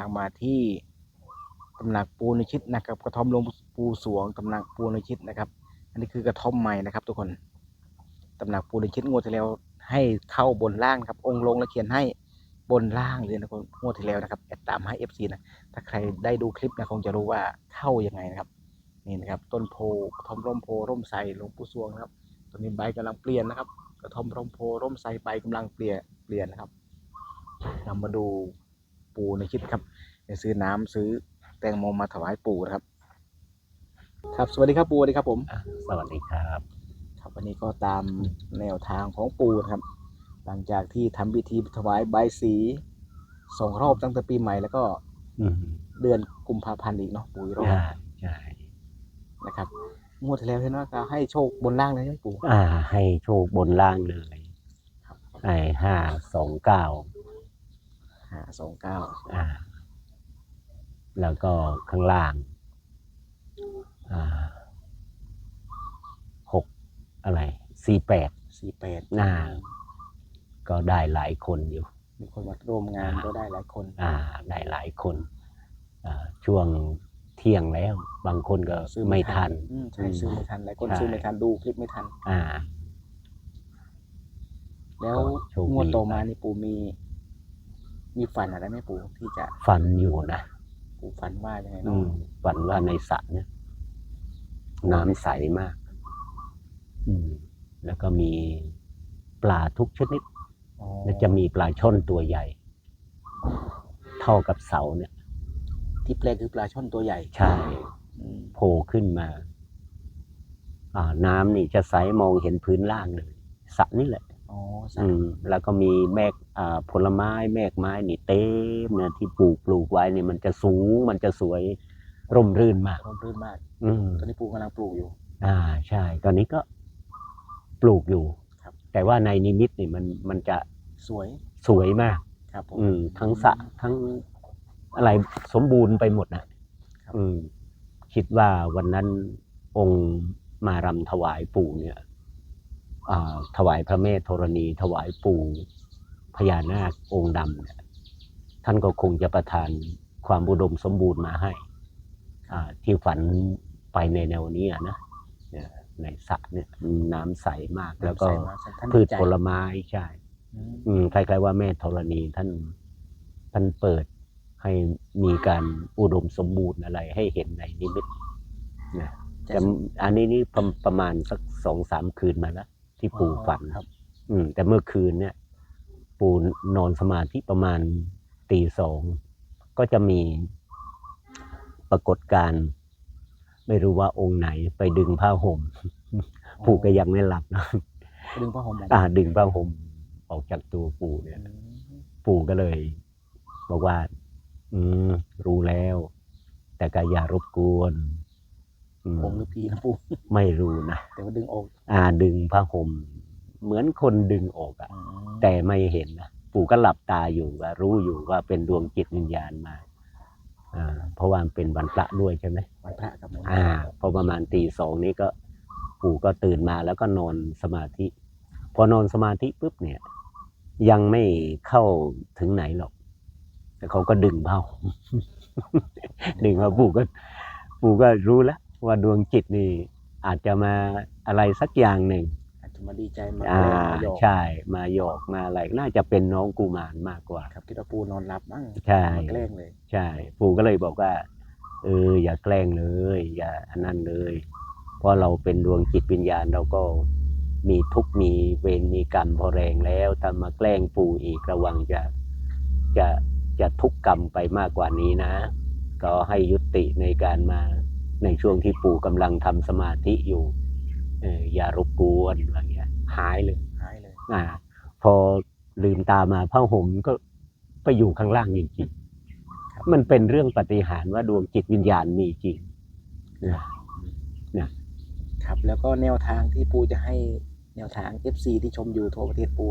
างมาที่ตำหนักปูนชิตนะครับ กระท่อมลงปูสวงตำหนักปูนชิตนะครับ อันนี้คือกระท่อมใหม่นะครับ ทุกคนตำหนักปูนชิตงวดที่แล้วให้เข้าบนล่างครับ องค์ลงแล้วเขียนให้บนล่างเลยนะครับงวดที่แล้วนะครับแอดตามให้ FC นะถ้าใครได้ดูคลิปนะคงจะรู้ว่าเข้ายังไงนะครับนี่นะครับ ต้นโพกระท่อมร่มโพร่มไทรหลวงปู่สวงนะครับตอนนี้ใบกำลังเปลี่ยนนะครับ กระท่อมร่มโพร่มไทรใบกำลังเปลี่ยนเปลี่ยนนะครับเรามาดู ปูในคลิปครับจะซื้อน้ำซื้อแตงโมมาถวายปู่นะครับ ครับ สวัสดีครับปู่สวัสดีครับผมอะสวัสดีครับ ครับวันนี้ก็ตามแนวทางของปู่นะครับ หลังจากที่ทำพิธีถวายใบายสีสองรอบตั้งแต่ปีใหม่แล้วก็อืมเดือนกุมภาพันธ์อีกเนาะปู่อีกรอบใช่ใช่นะครับงวดที่แล้วเห็นว่าก็ให้โชคบนล่างเลยใช่ไหมปู่อ่า ให้โชคบนล่างเลยครับไอ้ห้าสองเก้า ห้าสองเก้าอ่า แล้วก็ข้างล่างอ่าหกอะไรสี่แปดสี่แปดอ่าก็ได้หลายคนอยู่ มีคนมาร่วมงานก็ได้หลายคน อ่า ได้หลายคน อ่า ช่วงเที่ยงแล้ว บางคนก็ไม่ทันอืมใช่ซื้อไม่ทันหลายคนใช่ซื้อไม่ทันดูคลิปไม่ทัน อ่า แล้วก็โชคดี งวดต่อมานี่ปู่มี มีฝันอะไรไหมปู่ที่จะฝันอยู่นะปู่ฝันว่ายังไงอืเนาะมฝันว่าในสระเนี่ยน้ำใสมาก อืม แล้วก็มีปลาทุกชนิด อ๋อแล้วจะมีปลาช่อนตัวใหญ่ เท่ากับเสาเนี่ย ที่แปลกคือปลาช่อนตัวใหญ่ใช่ อืมโผล่ขึ้นมา อ่า น้ำนี่จะใสมองเห็นพื้นล่างเลยสระนี่แหละ อ๋อสัอืมแล้วก็มีแมกอ่าผลไม้แมกไม้นี่เต็มเนี่ยที่ปลูกปลูกไว้นี่มันจะสูงมันจะสวยร่มรื่นมาก ร่มรื่นมาก อืม ตอนนี้ปู่กำลังปลูกอยู่ อ่าใช่ ตอนนี้ก็ปลูกอยู่ครับ แต่ว่าในนิมิตนี่มันมันจะสวยสวยมาก ครับผม อืม ทั้งสระทั้งอะไรสมบูรณ์ไปหมดนะครับ อืม คิดว่าวันนั้นองค์มารำถวายปู่เนี่ยอ่า ถวายพระเมธธรณี ถวายปู่พญานาคองค์ดำเนี่ยท่านก็คงจะประทานความอุดมสมบูรณ์มาให้อ่าที่ฝันไปในแนวนี้อะนะเนี่ยในสระเนี่ยน้ำใสมากแล้วก็ใส่มาท่านพืชใจผลไม้ใช่อืมอืมคล้ายๆว่าแม่ธรณีท่านท่านเปิดให้มีการอุดมสมบูรณ์อะไรให้เห็นในนิมิตนะจะแต่อันนี้นี่ประประมาณสักสองสามคืนมาแล้ว ที่ปู่ฝันครับ อืม แต่เมื่อคืนเนี่ย ปู่นอนสมาธิประมาณตีสองก็จะมีปรากฏการณ์ไม่รู้ว่าองค์ไหนไปดึงผ้าห่มปู่ก็ยังไม่หลับนะดึงผ้าห่มออกอ่า ดึงผ้าห่มออกจากตัวปู่เนี่ยอืมปู่ก็เลย บอกว่า อืมรู้แล้ว แต่ก็อย่ารบกวนอืม ผมหรือพีนะปู่ไม่รู้นะแต่ว่าดึงออกอ่าดึงผ้าห่มเหมือนคนดึงออกอะอืมแต่ไม่เห็นนะปู่ก็หลับตาอยู่ว่ารู้อยู่ว่าเป็นดวงจิตวิญญาณมาอ่าเพราะว่ามันเป็นวันพระด้วยใช่ไหมวันพระครับผมอ่าพอประมาณตีสองนี้ก็ ปู่ก็ตื่นมาแล้วก็นอนสมาธิ พอนอนสมาธิปุ๊บเนี่ย ยังไม่เข้าถึงไหนหรอกแต่เขาก็ดึงเบ้าดึงมาปู่ก็ ปู่ก็รู้แล้ว ว่าดวงจิตนี่อาจจะมาอะไรสักอย่างหนึ่งอาจจะมาดีใจมาอ่าแกล้งมาหยอกใช่มาหยอกมาอะไรน่าจะเป็นน้องกุมารมากกว่า ครับคิดว่าปู่นอนหลับมั้งใช่มาแกล้งเลย ใช่ปู่ก็เลยบอกว่าเอออย่าแกล้งเลย อย่าอันนั้นเลย เพราะเราเป็นดวงจิตวิญญาณเราก็มีทุกข์มีเวรมีกรรมพอแรงแล้วถ้ามาแกล้งปู่อีกระวังจะจะจะทุกข์กรรมไปมากกว่านี้นะ ก็ให้ยุติในการมา ในช่วงที่ปู่กำลังทำสมาธิอยู่เอออย่ารบกวนอะไรเงี้ยหายเลยหายเลยอ่า พอลืมตามาผ้าห่มก็ไปอยู่ข้างล่างจริงครับๆมันเป็นเรื่องปาฏิหารย์ว่าดวงจิตวิญญาณมีจริงนะครับ แล้วก็แนวทางที่ปู่จะให้แนวทาง FC ที่ชมอยู่ทั่วประเทศปู่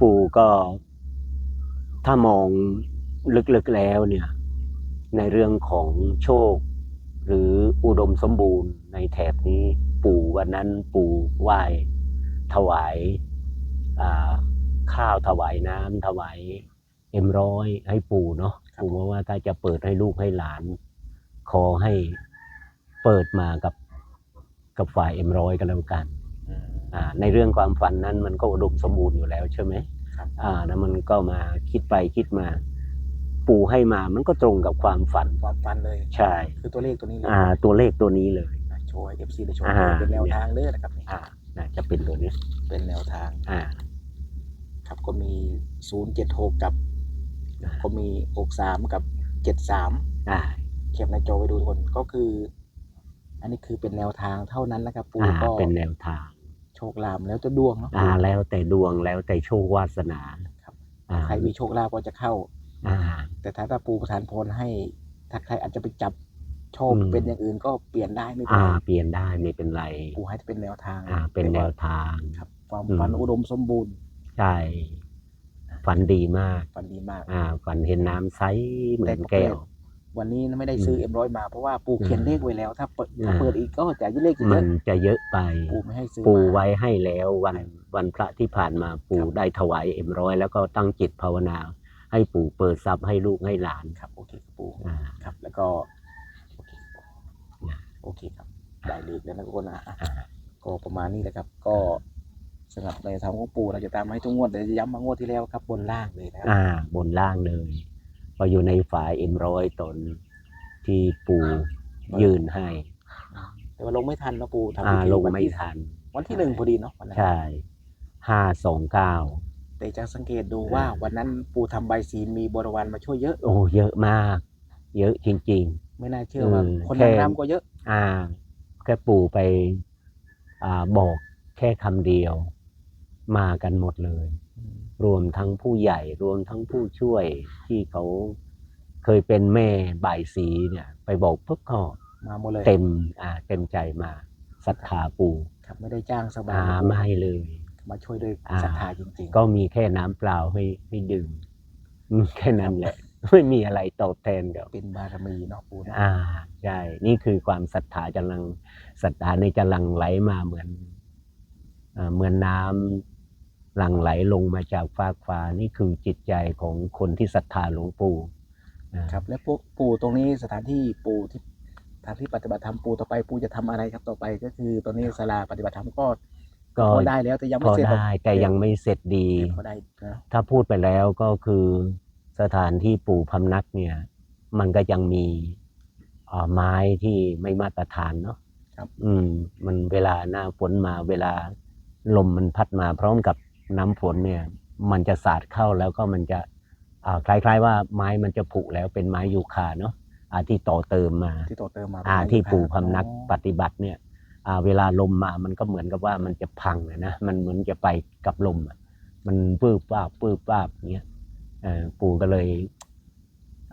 ปู่ก็ถ้ามองลึกๆแล้วเนี่ย ในเรื่องของโชค หรืออุดมสมบูรณ์ในแถบนี้ปู่วันนั้นปู่ไหว้ถวายอ่าข้าวถวายน้ำถวายเอ็มร้อยให้ปู่เนาะครับปู่บอกว่าถ้าจะเปิดให้ลูกให้หลาน ขอให้เปิดมากับกับฝ่ายเอ็มร้อยกันแล้วกันอืมอ่าในเรื่องความฝันนั้นมันก็อุดมสมบูรณ์อยู่แล้วใช่ไหมครับอ่าแล้วมันก็มาคิดไปคิดมา ปู่ให้มามันก็ตรงกับความฝัน ความฝันเลยใช่ คือตัวเลขตัวนี้เลยอ่า ตัวเลขตัวนี้เลยอะโชว์เอฟซีได้โชว์อ่าเป็นแนวทางเด้อนะครับนี่อ่าน่าจะเป็นตัวนี้เป็นแนวทาง อ่า ครับก็มีศูนย์เจ็ดหกกับอ่าก็มีหกสามกับเจ็ดสามอ่าเก็บในจอไว้ดูทุกคนก็คือ อันนี้คือเป็นแนวทางเท่านั้นนะครับ ปูอ่าก็เป็นแนวทาง โชคลาภแล้วจะดวงเนาะอ่า แล้วแต่ดวงแล้วแต่โชควาสนาครับอ่าใครมีโชคลาภก็จะเข้าอ่า แต่ถ้าถ้าปูประทานพรให้ ถ้าใครอาจจะไปจับโชคอืมเป็นอย่างอื่นก็เปลี่ยนได้ไม่เป็นอ่าไรเปลี่ยนได้ไม่เป็นไรปูให้เป็นแนวทางอ่าเป็นแนวทางครับ ความอืมฝันอุดมสมบูรณ์ใช่ฝันดีมาก ฝันดีมาก อ่า ฝันเห็นน้ำใสเหมือนแต่ก็แก้ว วันนี้ไม่ได้ซื้ออืมเอ็มร้อยมาเพราะว่าปูเขียนเลขไว้แล้ว ถ้าเปิดถ้าอ่าเปิดอีกก็จะยิ่งเลขอีกมัเยนอะจะเยอะไป ปูไม่ให้ซื้อปูมาไว้ให้แล้ววันวันพระที่ผ่านมาปู่ครับได้ถวายเอ็มร้อยแล้วก็ตั้งจิตภาวนา ให้ปู่เปิดทรัพย์ให้ลูกให้หลานครับโอเคครับปูอ่าครับ แล้วก็โอเคครับอ่าโอเคครับได้เลขแล้วนะทุกคนนะอะอ่าก็ประมาณนี้แหละครับ ก็สำหรับในทางของปู่เราจะตามให้ทุกงวดเดี๋ยวจะย้ำมางวดที่แล้วครับบนล่างเลยนะครับอ่า บนล่างเลยพออยู่ในฝายเอ็มร้อยตนที่ปู่ยืนให้ แต่ว่าลงไม่ทันนะปู่ทำอ่าพิธีลงวันไม่ที่ทัน วันที่หนึ่งพอดีเนาะวันนั้น ใช่ห้าสองเก้า แต่จะสังเกตดูว่าวันนั้นปู่ทำใบสีมีบริวารมาช่วยเยอะ โอ้เยอะมาก เยอะจริง ไม่น่าเชื่อว่า อืมคนแค่ นางรำก็เยอะ ๆ อ่าแค่ปู่ไปอ่าบอกแค่คำเดียว มากันหมดเลย รวมทั้งผู้ใหญ่รวมทั้งผู้ช่วยที่เขาเคยเป็นแม่บ่ายสีเนี่ย ไปบอกปุ๊บก็มาหมดเลยเต็มอ่าเต็มใจมาศรัทธาปู่ครับไม่ได้จ้างสบายอ่านะปู่ไม่เลย มาช่วยด้วยอ่าศรัทธาจริงๆ ก็มีแค่น้ำเปล่าให้ให้ดื่มอืมแค่นั้นแหละ ไม่มีอะไรตอบแทนกับเป็นบารมีเนาะปู่เนาะอ่าใช่นี่คือความศรัทธาจะลังศรัทธาในจะหลังไหลมาเหมือนอ่าเหมือนน้ำหลั่งไหลลงมาจากฟากฟ้านี่คือจิตใจของคนที่ศรัทธาหลวงปู่อ่าครับ และปู่ปู่ตรงนี้สถานที่ปู่ที่สถานที่ปฏิบัติธรรมปู่ต่อไปปู่จะทำอะไรครับต่อไป ก็คือตอนนี้ศาลาปฏิบัติธรรมก็ ก็พอได้แล้วแต่ยังพไม่อเสร็จหรอกได้แต่ยังไม่เสร็จดี พอได้นะถ้าพูดไปแล้วก็คือสถานที่ปู่พำนักเนี่ย มันก็ยังมีอ่าไม้ที่ไม่มาตรฐานเนาะครับ อืม มันเวลาหน้าฝนมาเวลาลมมันพัดมาพร้อมกับน้ำฝนเนี่ย มันจะสาดเข้าแล้วก็มันจะอ่าคล้าย ๆ ว่าไม้มันจะผุแล้วเป็นไม้ยูคาเนาะอ่าที่ต่อเติมมา ที่ต่อเติมมาอ่าเป็นที่ไม้ปู่ยูคาพำนักอ๋อปฏิบัติเนี่ยอ่า เวลาลมมามันก็เหมือนกับว่ามันจะพังอะนะมันเหมือนจะไปกับลมอะมันปื้บป้าบปื้บป้าบเงี้ยเออปู่ก็เลย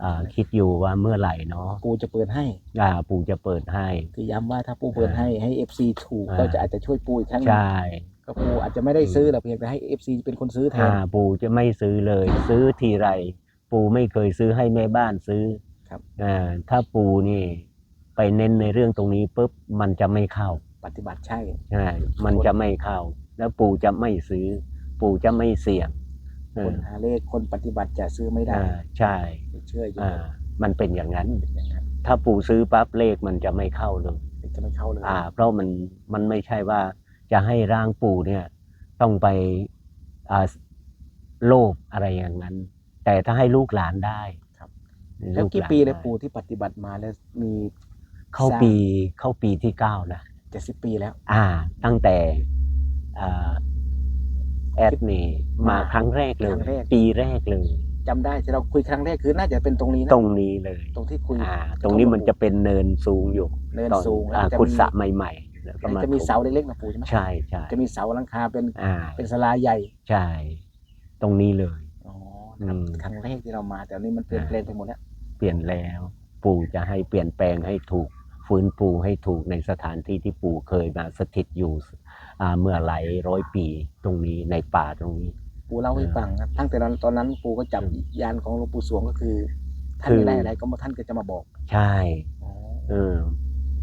อ่าคิดอยู่ว่าเมื่อไหร่เนาะปู่จะเปิดให้อ่าปู่จะเปิดให้ คือย้ำว่าถ้าปู่เปิดให้ให้เอฟซีถูกอ่าก็จะอาจจะช่วยปู่อีกครั้งหนึ่งใช่ก็ปู่อาจจะไม่ได้ซื้อหรอกเพียงแต่ให้เอฟซีเป็นคนซื้อแทอ่านปู่จะไม่ซื้อเลย ซื้อทีไร ปู่ไม่เคยซื้อให้แม่บ้านซื้อครับอ่าถ้าปู่นี่ ไปเน้นในเรื่องตรงนี้ปุ๊บมันจะไม่เข้าปฏิบัติใช่ใช่มันจะไม่เข้า แล้วปู่จะไม่ซื้อ ปู่จะไม่เสี่ยงเอคนอหาเลขคนปฏิบัติจะซื้อไม่ได้อ่าใช่ไม่เชื่ออยู่อ่ามันเป็นอย่างนั้นอย่างนั้น ถ้าปู่ซื้อปั๊บเลขมันจะไม่เข้าเลยจะไม่เข้าเลยอ่า เพราะมันมันไม่ใช่ว่าจะให้ร่างปู่เนี่ย ต้องไปอ่าโลภอะไรอย่างนั้น แต่ถ้าให้ลูกหลานได้แล้วกี่หานปีเลยได้ปู่ที่ปฏิบัติมาแล้วมี เข้าปีเข้าปีที่เก้านะเจ็ดสิบปีแล้ว อ่า ตั้งแต่อ่าแอดนี่มามาครั้งแรกเลยครั้งแรกปีแรกเลยจำได้ที่เราคุยครั้งแรกคือน่าจะเป็นตรงนี้นะตรงนี้เลย ตรงที่คุยอ่า ตรงนี้มันจะเป็นเนินสูงอยู่ เนินตอนสูงอ่าแล้วขุดมีสระใหม่ๆแล้วก็มาจะมีถเสาเล็กๆนะปู่ใช่ไหมใช่ใช่จะมีเสาหลังคาเป็นอ่าเป็นศาลาใหญ่ใช่ตรงนี้เลยอ๋อนะครับอืมครั้งแรกที่เรามาแต่อันนี้มันเปลี่ยนอ่าแปลงไปหมดแล้วเปลี่ยนแล้ว ปู่จะให้เปลี่ยนแปลงให้ถูก ฟื้นฟูให้ถูกในสถานที่ที่ปู่เคยมาสถิตอยู่อ่าเมื่อหลายร้อยปีตรงนี้ในป่าตรงนี้ ปู่เล่าให้เออฟังครับตั้งแต่นั้นตอนนั้นปู่ก็จับอืมยานของหลวงปู่สวงก็คือท่านคือไม่ได้อะไรก็มาท่านก็จะมาบอก ใช่อ๋อเออ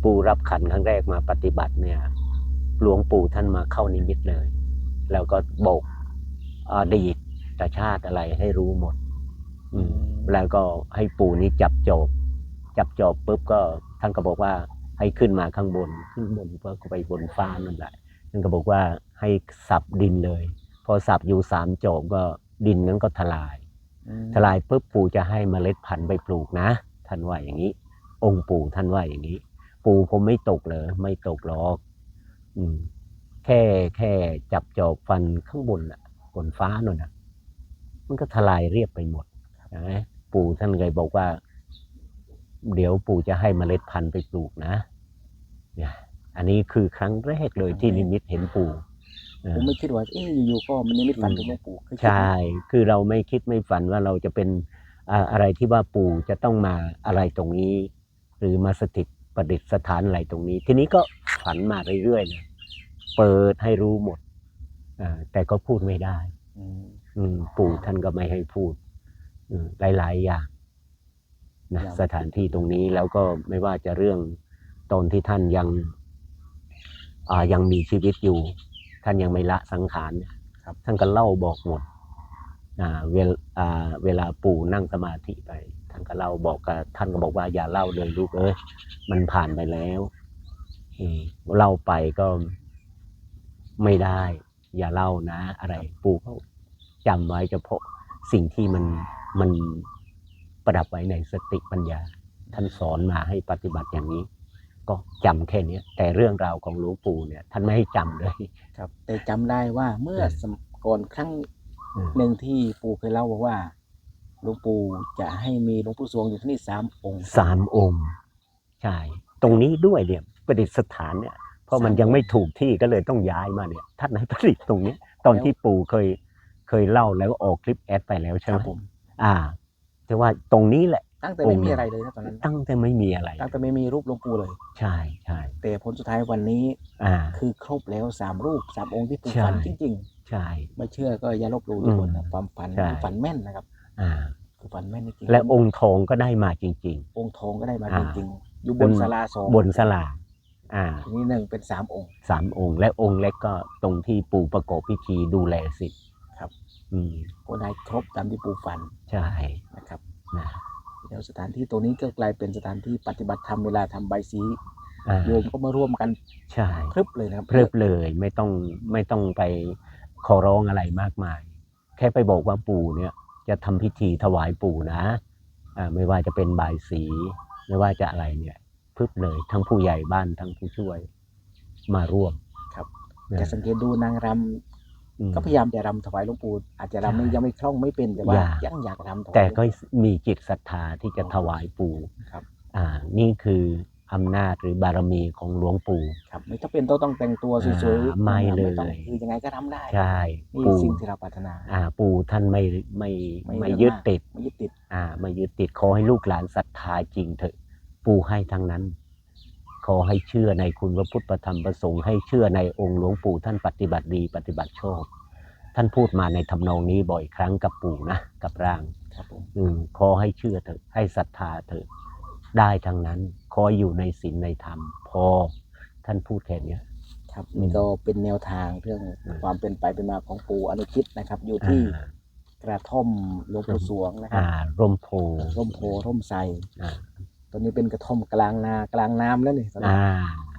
ปู่รับขันครั้งแรกมาปฏิบัติเนี่ย หลวงปู่ท่านมาเข้านิมิตเลย แล้วก็บอกอดีตชาติอะไรให้รู้หมด อืมแล้วก็ให้ปู่นี้จับจอบ จับจอบปุ๊บก็ท่านก็บอกว่าให้ขึ้นมาข้างบนขึ้นบนเพื่อไปบนฟ้านั่นแหละท่านก็บอกว่าให้สับดินเลย พอสับอยู่สามจอบก็ดินนั้นก็ทลายอืมทลายปุ๊บปู่จะให้เมล็ดพันธุ์ไปปลูกนะ ท่านว่าอย่างนี้ องค์ปู่ท่านว่าอย่างนี้ ปู่ผมไม่ตกเลยไม่ตกหรอกอืมแค่แค่จับจอบฟันข้างบนน่ะบนฟ้านั่นน่ะมันก็ทลายเรียบไปหมดนะปู่ท่านเลยบอกว่า เดี๋ยวปู่จะให้เมล็ดพันธุ์ไปปลูกนะเนี่ยอันนี้คือครั้งแรกเลยที่นิมิตเห็นปู่เออผมไม่คิดว่าเอ๊ะอยู่ๆก็มันนิมิตฝันถึงหลวงปู่เคยคิดไหมใช่ คือเราไม่คิดไม่ฝันว่าเราจะเป็นอ่าอะไรที่ว่าปู่จะต้องมาอะไรตรงนี้ หรือมาสถิตประดิษฐานอะไรตรงนี้ ทีนี้ก็ฝันมาเรื่อยๆนะเปิดให้รู้หมดอ่าแต่ก็พูดไม่ได้อืมอืมปู่ท่านก็ไม่ให้พูดอืมหลายๆอย่าง นะสถานที่ตรงนี้แล้วก็ไม่ว่าจะเรื่องตอนที่ท่านยังอ่ายังมีชีวิตอยู่ ท่านยังไม่ละสังขารเนี่ยครับท่านก็เล่าบอกหมดอ่าเวลอ่าเวลาปู่นั่งสมาธิไป ท่านก็เล่าบอกกับท่านก็บอกว่าอย่าเล่าเลยลูกเอ้ยมันผ่านไปแล้วอืมเล่าไปก็ไม่ได้ อย่าเล่านะ อะไร ปู่ก็จำไว้เฉพาะสิ่งที่มันมัน ประดับไว้ในสติปัญญา ท่านสอนมาให้ปฏิบัติอย่างนี้ ก็จำแค่เนี้ยแต่เรื่องราวของหลวงปู่เนี่ย ท่านไม่ให้จำเลยครับแต่จำได้ว่าเมื่อเออสมก่อนครั้งอืมหนึ่งที่ปู่เคยเล่าบอกว่าหลวงปู่จะให้มีหลวงปู่สวงอยู่ที่นี่สามองค์สามองค์ใช่ตรงนี้ด้วยเนี่ยประดิษฐานเนี่ยเพราะมันยังไม่ถูกที่ก็เลยต้องย้ายมาเนี่ยท่านให้ประดิษฐ์ตรงนี้ ตอนที่ปู่เคยเคยเล่าแล้วออกคลิปแอดไปแล้วใช่คไหรัมบผมอ่า แต่ว่าตรงนี้แหละ ตั้งแต่ไม่องค์มีอะไรเลยนะตอนนั้น ตั้งแต่ไม่มีอะไร ตั้งแต่ไม่มีรูปหลวงปู่เลย ใช่ใช่แต่ผลสุดท้ายวันนี้ อ่า คือครบแล้วสามรูปสามองค์ที่ปู่ใช่ฝันจริงใช่ๆไม่เชื่อก็อย่าลบหลู่ทุกคนนะอืมความฝันใช่ฝันแม่นนะครับ อ่าคือฝันแม่นจริงๆและองค์ทองก็ได้มาจริงองค์ทองก็ได้มาอ่าจริงๆ อยู่บนศาลาสองๆบนสลาอ่าทีนี้หนึ่งเป็นสามองค์สามองค์ และองค์เล็กก็ตรงที่ปู่ประกอบพิธีดูแลสิทธิ์ครับอืม ก็ได้ครบตามที่ปู่ฝันใช่นะครับนะแล้วสถานที่ตรงนี้ก็กลายเป็นสถานที่ปฏิบัติธรรมเวลาทำใบายสีอ่าโยมก็มาร่วมกันใช่พรึบเลยนะครับเพลิบเลยไม่ต้องไม่ต้องไปขอร้องอะไรมากมาย แค่ไปบอกว่าปู่เนี่ย จะทำพิธีถวายปู่นะอ่าไม่ว่าจะเป็นบายสี ไม่ว่าจะอะไรเนี่ยพึบเลย ทั้งผู้ใหญ่บ้านทั้งผู้ช่วยมาร่วมครับนะจะสังเกตดูนางรอืมำ ก็พยายามจะรำถวายหลวงปู่อาจจะรำไม่ใช่ยังไม่คล่องไม่เป็นแต่ว่าอยากยังอยากรำถวายแต่ก็มีจิตศรัทธาที่จะถวายปู่ครับ อ่า นี่คืออำนาจหรือบารมีของหลวงปู่ครับ ไม่ต้องเป็นต้องต้องแต่งตัวสวยอ่าไม่เลยต้องคือยังไงก็ทำได้ใช่นี่ปู่สิ่งที่เราปรารถนา อ่า ปู่ท่านไม่ไม่ไม่ไม่เรื่องยึดมากติดไม่ยึดติด อ่า ไม่ยึดติดขอให้ลูกหลานศรัทธาจริงเถอะ ปู่ให้ทั้งนั้น ขอให้เชื่อในคุณพระพุทธประธรรมประสงค์ให้เชื่อในองค์หลวงปู่ท่านปฏิบัติดีปฏิบัติชอบท่านพูดมาในทำนองนี้บ่อยครั้งกับปู่นะกับร่างครับผมอืมขอให้เชื่อเถอะให้ศรัทธาเถอะได้ทั้งนั้นขออยู่ในศีลในธรรม พอท่านพูดแค่เนี้ยครับอืมนี่ก็เป็นแนวทางเรื่องอืมความเป็นไปเป็นมาของปู่อนุชิตนะครับ อยู่ที่อ่ากระท่อมหลวงปู่สวงนะครัอ่าบร่มโพร่มโพร่มไทรอ่า ตอนนี้เป็นกระท่อมกลางนากลางน้ำแล้วนี่ตอนนี้อ่า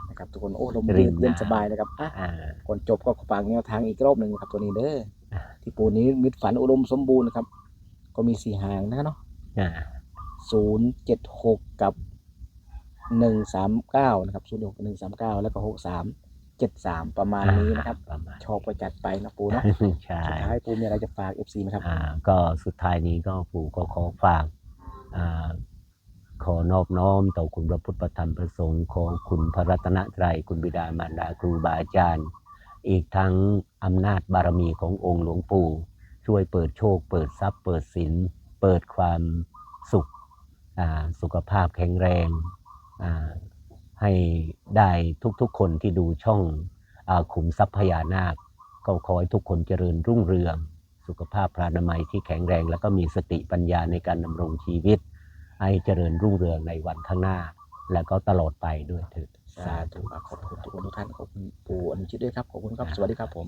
นะครับทุกคนโอ้ลมริเย็นมเย็นน้ำสบายนะครับอะอ่าก่อนจบก็ฝากแนวทางอีกรอบหนึ่งนะครับ ตัวนี้เด้ออ่าที่ปู่นี้มิตฝันอุดมสมบูรณ์นะครับ ก็มีสี่หางนะเนาะอ่าศูนย์เจ็ดหกกับหนึ่งสามเก้านะครับศูนย์หกหนึ่งสามเก้าแล้วก็หกสามเจ็ดสามประมาณนี้นะครับประมาณชอบก็จัดไปนะปูเนาะใช่สุดท้ายปูมีอะไรจะฝากเอฟซีไหมครับอ่าก็สุดท้ายนี้ก็ปู่ก็ขอฝากอ่า ขอนอบน้อมต่อคุณพระพุทธพระธรรมพระสงฆ์ของคุณพระรัตนตรัยคุณบิดามารดาครูบาอาจารย์ อีกทั้งอำนาจบารมีขององค์หลวงปู่ ช่วยเปิดโชค เปิดทรัพย์ เปิดสินเปิดความสุขสุขภาพแข็งแรงให้ได้ทุกๆคนที่ดูช่องอขุมทรัพย์พญานาค ก็ขอให้ทุกคนเจริญรุ่งเรือง สุขภาพพรานามัยที่แข็งแรง แล้วก็มีสติปัญญาในการดำรงชีวิต ให้เจริญรุ่งเรืองในวันข้างหน้า และก็ตลอดไปด้วยเถิด สาธุครับขอบคุณทุกคนทุกท่านขอบคุณปู่อนุชิตด้วยครับ ขอบคุณครับ สวัสดีครับผม